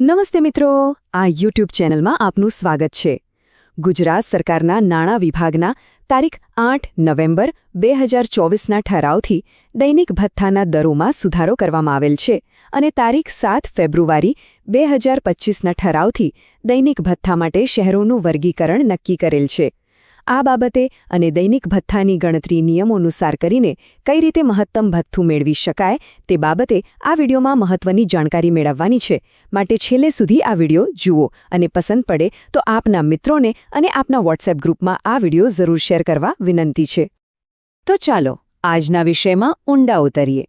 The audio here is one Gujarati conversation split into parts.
નમસ્તે મિત્રો, આ યુટ્યુબ ચેનલમાં આપનું સ્વાગત છે. ગુજરાત સરકારના નાણાં વિભાગના તારીખ આઠ નવેમ્બર બે હજાર ચોવીસના ઠરાવથી દૈનિક ભથ્થાના દરોમાં સુધારો કરવામાં આવેલ છે અને તારીખ સાત ફેબ્રુઆરી બે હજાર પચીસના ઠરાવથી દૈનિક ભથ્થા માટે શહેરોનું વર્ગીકરણ નક્કી કરેલ છે. આ બાબતે અને દૈનિક ભથ્થાની ગણતરી નિયમો અનુસાર કરીને કઈ રીતે મહત્તમ ભથ્થું મેળવી શકાય તે બાબતે આ વિડીયોમાં મહત્વની જાણકારી મેળવવાની છે. માટે છેલ્લે સુધી આ વીડિયો જુઓ અને પસંદ પડે તો આપના મિત્રોને અને આપના વોટ્સએપ ગ્રુપમાં આ વીડિયો જરૂર શેર કરવા વિનંતી છે. તો ચાલો આજના વિષયમાં ઊંડા ઉતરીએ.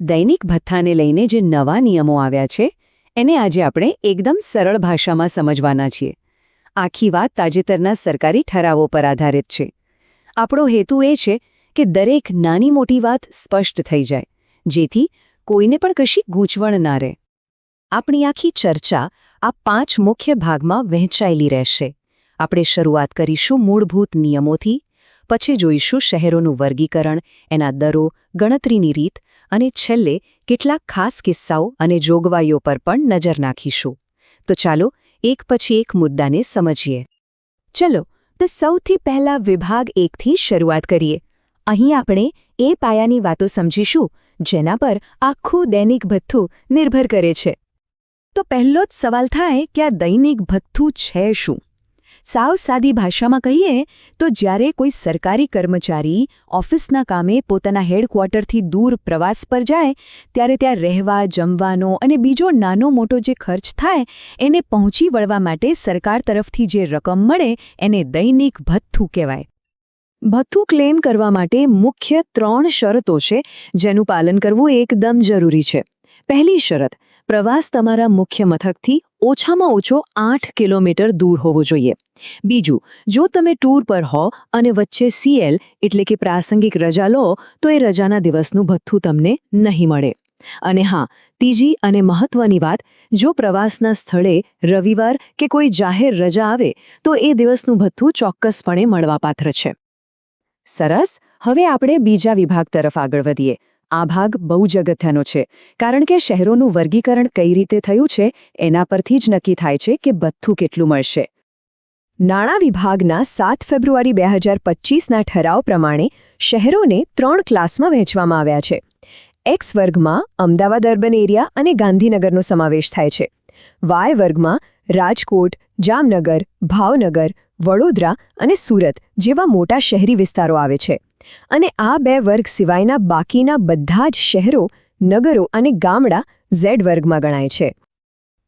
દૈનિક ભથ્થાને લઈને જે નવા નિયમો આવ્યા છે, એને આજે આપણે એકદમ સરળ ભાષામાં સમજવાના છીએ. આખી વાત તાજેતરના સરકારી ઠરાવો પર આધારિત છે. આપણો હેતુ એ છે કે દરેક નાની મોટી વાત સ્પષ્ટ થઈ જાય, જેથી કોઈને પણ કશી ગૂંચવણ ના રહે. આપણી આખી ચર્ચા આ પાંચ મુખ્ય ભાગમાં વહેંચાયેલી રહેશે. આપણે શરૂઆત કરીશું મૂળભૂત નિયમોથી, પછી જોઈશું શહેરોનું વર્ગીકરણ, એના દરો, ગણતરીની રીત અને છેલ્લે કેટલાક ખાસ કિસ્સાઓ અને જોગવાઈઓ પર પણ નજર નાખીશું. તો ચાલો એક પછી એક મુદ્દાને સમજીએ. ચલો, તો સૌથી પહેલા વિભાગ એકથી શરૂઆત કરીએ. અહીં આપણે એ પાયાની વાતો સમજીશું, જેના પર આખું દૈનિક ભથ્થું નિર્ભર કરે છે. તો પહેલો જ સવાલ થાય કે આ દૈનિક ભથ્થું છે શું? સાવ સાદી ભાષામાં કહીએ તો જ્યારે કોઈ સરકારી કર્મચારી ઓફિસના કામે પોતાના હેડક્વાર્ટરથી દૂર પ્રવાસ પર જાય, ત્યારે ત્યાં રહેવા, જમવાનો અને બીજો નાનો મોટો જે ખર્ચ થાય, એને પહોંચી વળવા માટે સરકાર તરફથી જે રકમ મળે, એને દૈનિક ભથ્થું કહેવાય. ભથ્થું ક્લેમ કરવા માટે મુખ્ય ત્રણ શરતો છે, જેનું પાલન કરવું એકદમ જરૂરી છે. પહેલી શરત, પ્રવાસ તમારા મુખ્ય મથકથી ઓછામાં ઓછો આઠ કિલોમીટર દૂર હોવો જોઈએ. બીજું, જો તમે ટૂર પર હો અને વચ્ચે સીએલ એટલે કે પ્રાસંગિક રજા લો, તો એ રજાના દિવસનું ભથ્થું તમને નહીં મળે. અને હા, ત્રીજી અને મહત્વની વાત, જો પ્રવાસના સ્થળે રવિવાર કે કોઈ જાહેર રજા આવે, તો એ દિવસનું ભથ્થું ચોક્કસપણે મળવાપાત્ર છે. સરસ, હવે આપણે બીજા વિભાગ તરફ આગળ વધીએ. આ ભાગ બહુ જ અગત્યનો છે, કારણ કે શહેરોનું વર્ગીકરણ કઈ રીતે થયું છે, એના પરથી જ નક્કી થાય છે કે બધું કેટલું મળશે. નાણાં વિભાગના સાત ફેબ્રુઆરી બે હજાર પચીસના ઠરાવ પ્રમાણે શહેરોને ત્રણ ક્લાસમાં વહેંચવામાં આવ્યા છે. એક્સ વર્ગમાં અમદાવાદ અર્બન એરિયા અને ગાંધીનગરનો સમાવેશ થાય છે. વાય વર્ગમાં રાજકોટ જામનગર, ભાવનગર, વડોદરા અને સુરત જેવા મોટા શહેરી વિસ્તારો આવે છે. અને આ બે વર્ગ સિવાયના બાકીના બધા જ શહેરો નગરો અને ગામડા ઝેડ વર્ગમાં ગણાય છે.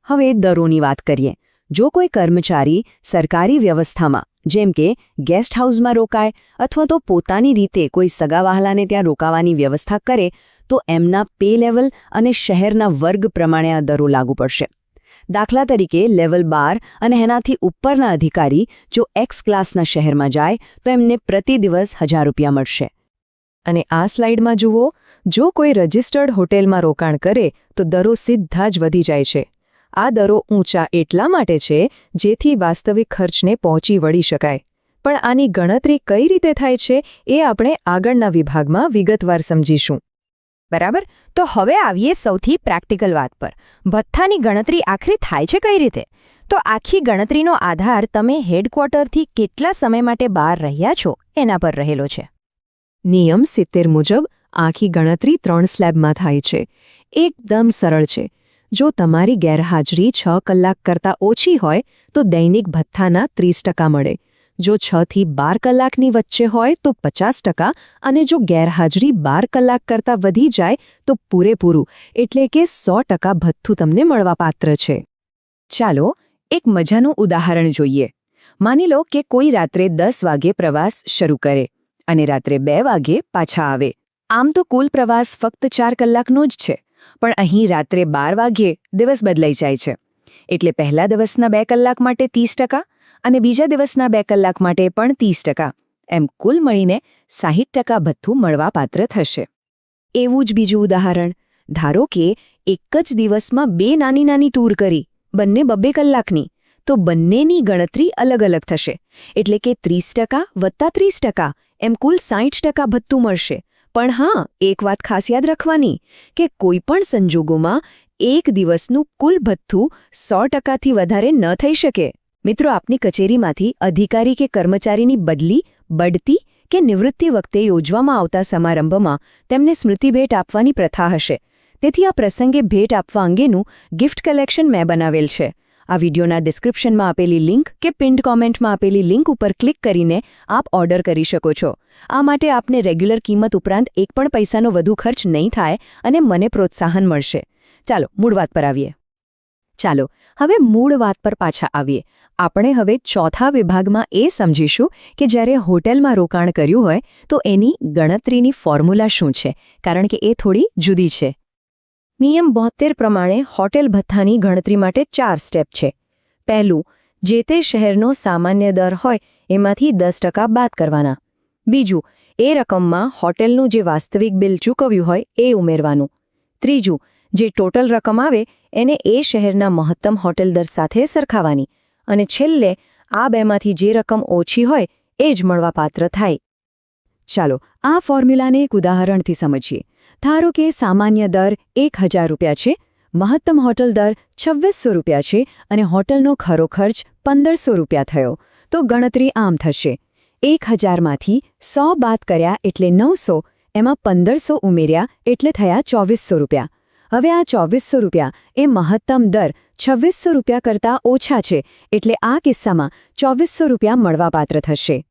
હવે દરોની વાત કરીએ. જો કોઈ કર્મચારી સરકારી વ્યવસ્થામાં, જેમ કે ગેસ્ટ હાઉસમાં રોકાય અથવા તો પોતાની રીતે કોઈ સગાવાહલાને ત્યાં રોકાવાની વ્યવસ્થા કરે, તો એમના પે લેવલ અને શહેરના વર્ગ પ્રમાણે આ દરો લાગુ પડશે. દાખલા તરીકે લેવલ બાર અને એનાથી ઉપરના અધિકારી જો એક્સ ક્લાસના શહેરમાં જાય, તો એમને પ્રતિ દિવસ હજાર રૂપિયા મળશે. અને આ સ્લાઇડમાં જુઓ, જો કોઈ રજિસ્ટર્ડ હોટેલમાં રોકાણ કરે, તો દરો સીધા જ વધી જાય છે. આ દરો ઊંચા એટલા માટે છે, જેથી વાસ્તવિક ખર્ચને પહોંચી વળી શકાય. પણ આની ગણતરી કઈ રીતે થાય છે, એ આપણે આગળના વિભાગમાં વિગતવાર સમજીશું. બરાબર? તો હવે આવીએ સૌથી પ્રેક્ટિકલ વાત પર. ભથ્થાની ગણતરી આખરે થાય છે કઈ રીતે? તો આખી ગણતરીનો આધાર તમે હેડક્વાર્ટરથી કેટલા સમય માટે બહાર રહ્યા છો એના પર રહેલો છે. નિયમ સિત્તેર મુજબ આખી ગણતરી ત્રણ સ્લેબમાં થાય છે. એકદમ સરળ છે. જો તમારી ગેરહાજરી છ કલાક કરતાં ઓછી હોય તો દૈનિક ભથ્થાના ત્રીસ ટકા મળે. જો છ થી બાર કલાકની વચ્ચે હોય તો પચાસ ટકા અને જો ગેરહાજરી બાર કલાક કરતાં વધી જાય તો પૂરેપૂરું. એટલે કે સો ટકા ભથ્થું તમને મળવાપાત્ર છે. ચાલો એક મજાનું ઉદાહરણ જોઈએ. માની લો કે કોઈ રાત્રે દસ વાગે પ્રવાસ શરૂ કરે અને રાત્રે બે વાગે પાછા આવે. આમ તો કુલ પ્રવાસ ફક્ત ચાર કલાકનો જ છે, પણ અહીં રાત્રે બાર વાગ્યે દિવસ બદલાઈ જાય છે. એટલે પહેલા દિવસના બે કલાક માટે ત્રીસ ટકા અને બીજા દિવસના બે કલાક માટે પણ ત્રીસ ટકા. એમ કુલ મળીને સાહીઠ ટકા ભથ્થું મળવાપાત્ર થશે. એવું જ બીજું ઉદાહરણ. ધારો કે એક જ દિવસમાં બે નાની નાની ટૂર કરી, બંને બબ્બે કલાકની, તો બંનેની ગણતરી અલગ અલગ થશે. એટલે કે ત્રીસ ટકા વત્તા ત્રીસ ટકા, એમ કુલ સાહીઠ ટકા ભથ્થું મળશે. પણ હા, એક વાત ખાસ યાદ રાખવાની, કે કોઈપણ સંજોગોમાં એક દિવસનું કુલ ભથ્થું સો ટકાથી વધારે ન થઈ શકે. મિત્રો, આપની કચેરીમાંથી અધિકારી કે કર્મચારીની બદલી, બઢતી કે નિવૃત્તિ વખતે યોજવામાં આવતા સમારંભમાં તેમને સ્મૃતિ ભેટ આપવાની પ્રથા હશે. તેથી આ પ્રસંગે ભેટ આપવા અંગેનું ગિફ્ટ કલેક્શન મેં બનાવેલ છે. આ વિડીયોના ડિસ્ક્રિપ્શનમાં આપેલી લિંક કે પિન્ડ કોમેન્ટમાં આપેલી લિંક ઉપર ક્લિક કરીને આપ ઓર્ડર કરી શકો છો. આ માટે આપને રેગ્યુલર કિંમત ઉપરાંત એક પણ પૈસાનો વધુ ખર્ચ નહીં થાય અને મને પ્રોત્સાહન મળશે. ચાલો, મૂળ વાત પર આવીએ. ચાલો, હવે મૂળ વાત પર પાછા આવીએ. આપણે હવે ચોથા વિભાગમાં એ સમજીશું કે જ્યારે હોટેલમાં રોકાણ કર્યું હોય, તો એની ગણતરીની ફોર્મ્યુલા શું છે? કારણ કે એ થોડી જુદી છે. નિયમ બોતેર પ્રમાણે હોટેલ ભથ્થાની ગણતરી માટે ચાર સ્ટેપ છે. પહેલું, જે તે શહેરનો સામાન્ય દર હોય, એમાંથી દસ ટકા બાદ કરવાના. બીજું, એ રકમમાં હોટેલનું જે વાસ્તવિક બિલ ચૂકવ્યું હોય, એ ઉમેરવાનું. ત્રીજું જે ટોટલ રકમ આવે એને એ શહેરના મહત્તમ હોટેલ દર સાથે સરખાવાની. અને છેલ્લે આ બેમાંથી જે રકમ ઓછી હોય એ જ મળવાપાત્ર થાય. ચાલો આ ફોર્મ્યુલાને એક ઉદાહરણથી સમજીએ. ધારો કે સામાન્ય દર એક રૂપિયા છે, મહત્તમ હોટલ દર છવ્વીસો રૂપિયા છે અને હોટલનો ખરો ખર્ચ પંદરસો રૂપિયા થયો, તો ગણતરી આમ થશે. એક હજારમાંથી સો બાદ કર્યા એટલે નવસો, એમાં પંદરસો ઉમેર્યા એટલે થયા ચોવીસો રૂપિયા. હવે આ ચોવીસો રૂપિયા એ મહત્તમ દર છવ્વીસો રૂપિયા કરતાં ઓછા છે, એટલે આ કિસ્સામાં ચોવીસો રૂપિયા મળવાપાત્ર થશે.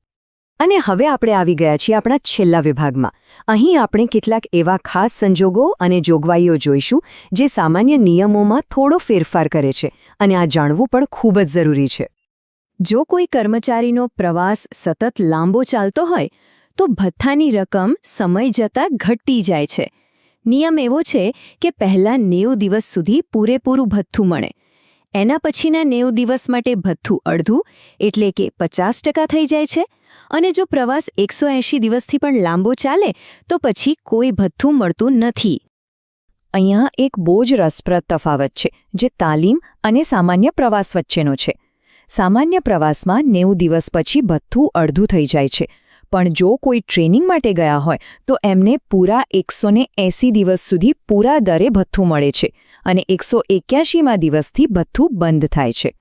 અને હવે આપણે આવી ગયા છીએ આપણા છેલ્લા વિભાગમાં. અહીં આપણે કેટલાક એવા ખાસ સંજોગો અને જોગવાઈઓ જોઈશું, જે સામાન્ય નિયમોમાં થોડો ફેરફાર કરે છે અને આ જાણવું પણ ખૂબ જ જરૂરી છે. જો કોઈ કર્મચારીનો પ્રવાસ સતત લાંબો ચાલતો હોય, તો ભથ્થાની રકમ સમય જતાં ઘટતી જાય છે. નિયમ એવો છે કે પહેલાં નેવું દિવસ સુધી પૂરેપૂરું ભથ્થું મળે. એના પછીના નેવું દિવસ માટે ભથ્થું અડધું એટલે કે પચાસ ટકા થઈ જાય છે. અને જો પ્રવાસ એકસો એંશી દિવસથી પણ લાંબો ચાલે, તો પછી કોઈ ભથ્થું મળતું નથી. અહીંયા એક બહુ જ રસપ્રદ તફાવત છે, જે તાલીમ અને સામાન્ય પ્રવાસ વચ્ચેનો છે. સામાન્ય પ્રવાસમાં નેવું દિવસ પછી ભથ્થું અડધું થઈ જાય છે. પણ જો કોઈ ટ્રેનિંગ માટે ગયા હોય, તો એમને પૂરા એકસો દિવસ સુધી પૂરા દરે ભથ્થું મળે છે અને એકસો એક્યાશીમાં દિવસથી ભથ્થું બંધ થાય છે.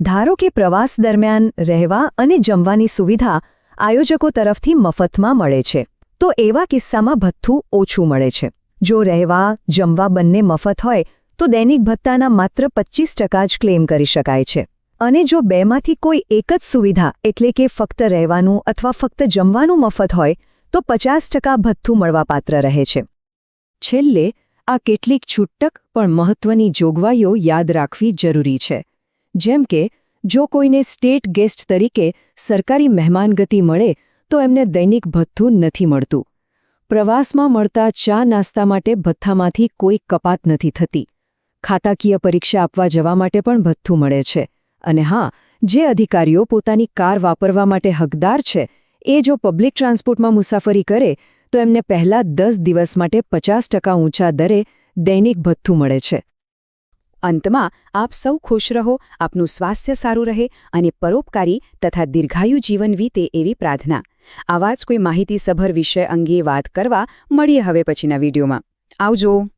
ધારો કે પ્રવાસ દરમિયાન રહેવા અને જમવાની સુવિધા આયોજકો તરફથી મફતમાં મળે છે, તો એવા કિસ્સામાં ભથ્થું ઓછું મળે છે. જો રહેવા, જમવા બંને મફત હોય, તો દૈનિક ભત્તાના માત્ર પચીસ જ ક્લેમ કરી શકાય છે. અને જો બેમાંથી કોઈ એક જ સુવિધા એટલે કે ફક્ત રહેવાનું અથવા ફક્ત જમવાનું મફત હોય, તો પચાસ ટકા ભથ્થું મળવાપાત્ર રહે છે. છેલ્લે, આ કેટલીક છૂટક પણ મહત્વની જોગવાઈઓ યાદ રાખવી જરૂરી છે. જેમ કે, જો કોઈને સ્ટેટ ગેસ્ટ તરીકે સરકારી મહેમાનગતિ મળે, તો એમને દૈનિક ભથ્થું નથી મળતું. પ્રવાસમાં મળતા ચા નાસ્તા માટે ભથ્થામાંથી કોઈ કપાત નથી થતી. ખાતાકીય પરીક્ષા આપવા જવા માટે પણ ભથ્થું મળે છે. અને હા, જે અધિકારીઓ પોતાની કાર વાપરવા માટે હકદાર છે, એ જો પબ્લિક ટ્રાન્સપોર્ટમાં મુસાફરી કરે, તો એમને પહેલા દસ દિવસ માટે પચાસ ટકા ઊંચા દરે દૈનિક ભથ્થું મળે છે. અંતમાં, આપ સૌ ખુશ રહો, આપનું સ્વાસ્થ્ય સારું રહે અને પરોપકારી તથા દીર્ઘાયુ જીવન વીતે એવી પ્રાર્થના. આવા જ કોઈ માહિતીસભર વિષય અંગે વાત કરવા, મળીએ હવે પછીના વિડીયોમાં. આવજો!